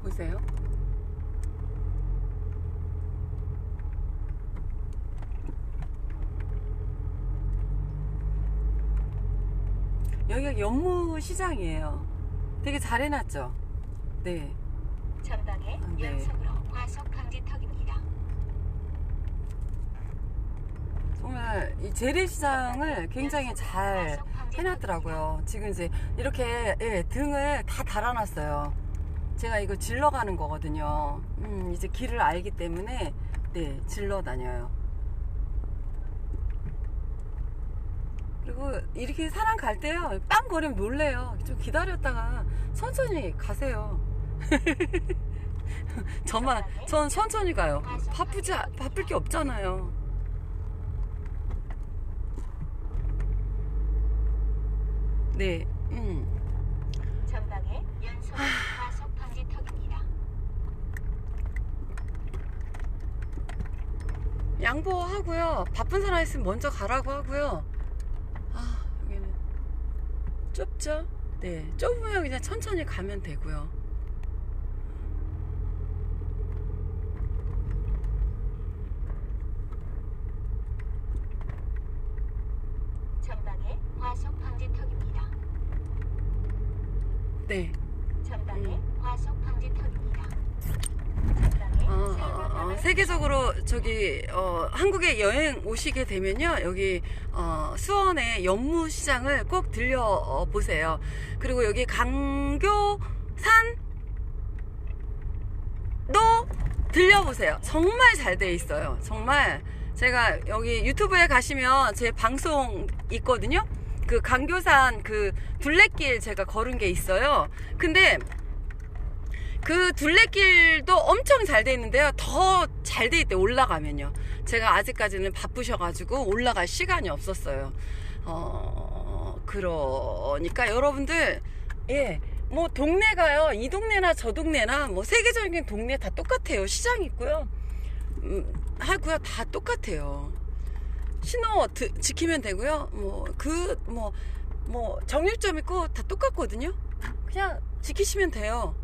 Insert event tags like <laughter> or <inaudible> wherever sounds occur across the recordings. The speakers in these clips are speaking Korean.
보세요. 여기가 연무 시장이에요. 되게 잘 해놨죠? 네. 전방에 네. 연속으로 과속 방지턱입니다. 정말 이 재래시장을 굉장히 잘 해놨더라고요. 지금 이제 이렇게 예, 등을 다 달아놨어요. 제가 이거 질러 가는 거거든요. 음, 이제 길을 알기 때문에 네 질러 다녀요. 그리고 이렇게 사람 갈 때요 빵 거리면 놀래요. 좀 기다렸다가 천천히 가세요. <laughs> 저만 전 천천히 가요. 바쁘지 않- 바쁠 게 없잖아요. 네, 음. 전방에 연속으로 과속 방지턱입니다. 양보하고요. 바쁜 사람 있으면 먼저 가라고 하고요. 아, 여기는 좁죠? 네, 좁으면 그냥 천천히 가면 되고요. 전방에 과속 방지턱입니다. 네. 전방에 과속 방지턱입니다. 어, 어, 어, 세계적으로 저기 어, 한국에 여행 오시게 되면요 여기 어, 수원의 연무 시장을 꼭 들려 어, 보세요. 그리고 여기 강교산 도 들려 보세요. 정말 잘 돼 있어요. 정말 제가 여기 유튜브에 가시면 제 방송 있거든요. 그 강교산 그 둘레길 제가 걸은 게 있어요. 근데 그 둘레길도 엄청 잘 돼 있는데요. 더 잘 돼 있대 올라가면요. 제가 아직까지는 바쁘셔가지고 올라갈 시간이 없었어요. 어 그러니까 여러분들 예. 뭐 동네가요 이 동네나 저 동네나 뭐 세계적인 동네 다 똑같아요 시장 있고요 음, 하고요 다 똑같아요 신호 드- 지키면 되고요 뭐 그 뭐 뭐 정육점 있고 다 똑같거든요 그냥 지키시면 돼요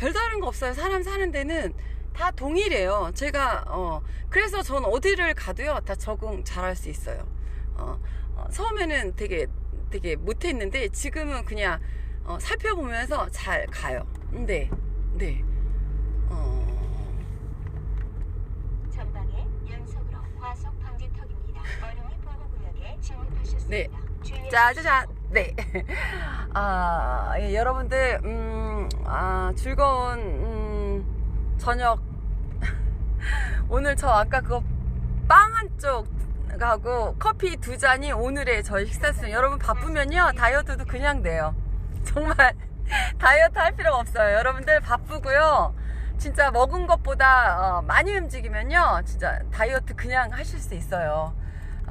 별다른 거 없어요. 사람 사는 데는 다 동일해요. 제가 어 그래서 전 어디를 가도요 다 적응 잘할 수 있어요. 어, 어, 처음에는 되게 되게 못했는데 지금은 그냥 어, 살펴보면서 잘 가요. 네, 네. 어, 전방에 연속으로 과속 방지턱입니다. 어린이 보호 구역에 진입하셨습니다. 네. 짜자잔. 네. <laughs> 아, 예, 여러분들, 음, 아, 즐거운, 음, 저녁. <laughs> 오늘 저 아까 그거 빵 한 쪽 하고 커피 두 잔이 오늘의 저희 식사 수준. 여러분 바쁘면요, 다이어트도 그냥 돼요. <laughs> 정말 다이어트 할 필요가 없어요. 여러분들 바쁘고요. 진짜 먹은 것보다 어, 많이 움직이면요, 진짜 다이어트 그냥 하실 수 있어요.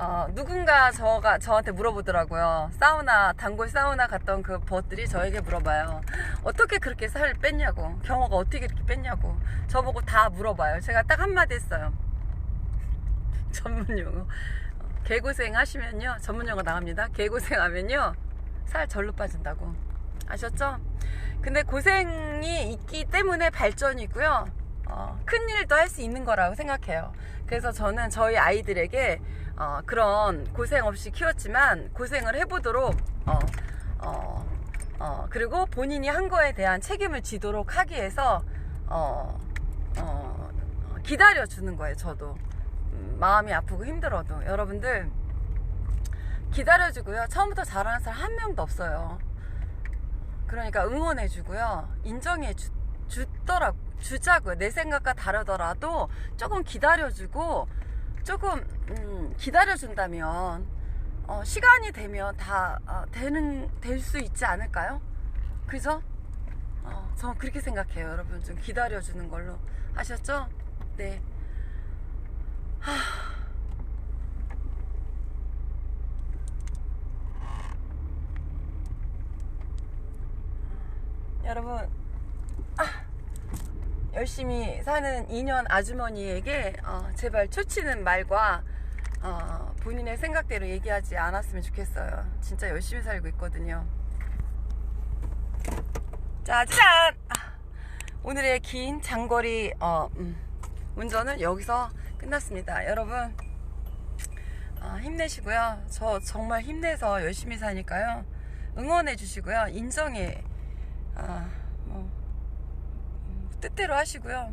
어, 누군가 저가 저한테 물어보더라고요. 사우나 단골 사우나 갔던 그 벗들이 저에게 물어봐요. 어떻게 그렇게 살을 뺐냐고. 경호가 어떻게 그렇게 뺐냐고. 저보고 다 물어봐요. 제가 딱 한마디 했어요. <laughs> 전문 용어. 어, 개고생 하시면요. 전문 용어 나갑니다. 개고생 하면요. 살 절로 빠진다고. 아셨죠? 근데 고생이 있기 때문에 발전이고요. 어, 큰 일도 할 수 있는 거라고 생각해요. 그래서 저는 저희 아이들에게 어, 그런 고생 없이 키웠지만 고생을 해보도록 어, 어, 어, 그리고 본인이 한 거에 대한 책임을 지도록 하기 위해서 어, 어, 기다려 주는 거예요. 저도 음, 마음이 아프고 힘들어도 여러분들 기다려 주고요. 처음부터 잘하는 사람 한 명도 없어요. 그러니까 응원해 주고요. 인정해 주, 주더라 주자고요. 내 생각과 다르더라도 조금 기다려 주고 조금 음, 기다려 준다면 어, 시간이 되면 다 어, 되는 될 수 있지 않을까요? 그죠? 어, 저는 그렇게 생각해요. 여러분 좀 기다려 주는 걸로 아셨죠? 네. 하... 여러분 아, 열심히 사는 2년 아주머니에게 어, 제발 초치는 말과 어, 본인의 생각대로 얘기하지 않았으면 좋겠어요. 진짜 열심히 살고 있거든요. 짜잔! 아, 오늘의 긴 장거리 어, 음, 운전은 여기서 끝났습니다. 여러분 아, 힘내시고요. 저 정말 힘내서 열심히 사니까요. 응원해 주시고요. 인정해 음, 뜻대로 하시고요.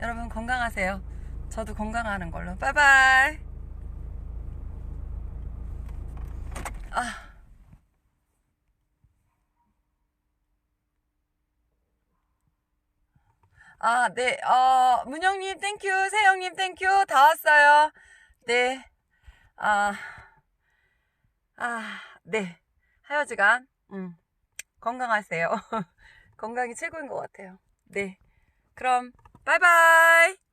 여러분 건강하세요. 저도 건강하는 걸로. 바이바이. 아. 아, 네. 어, 문영님, 땡큐. 세영님, 땡큐. 다 왔어요. 네. 아, 아, 네. 하여지간, 음, 건강하세요. <laughs> 건강이 최고인 것 같아요. 네. 그럼, 바이바이.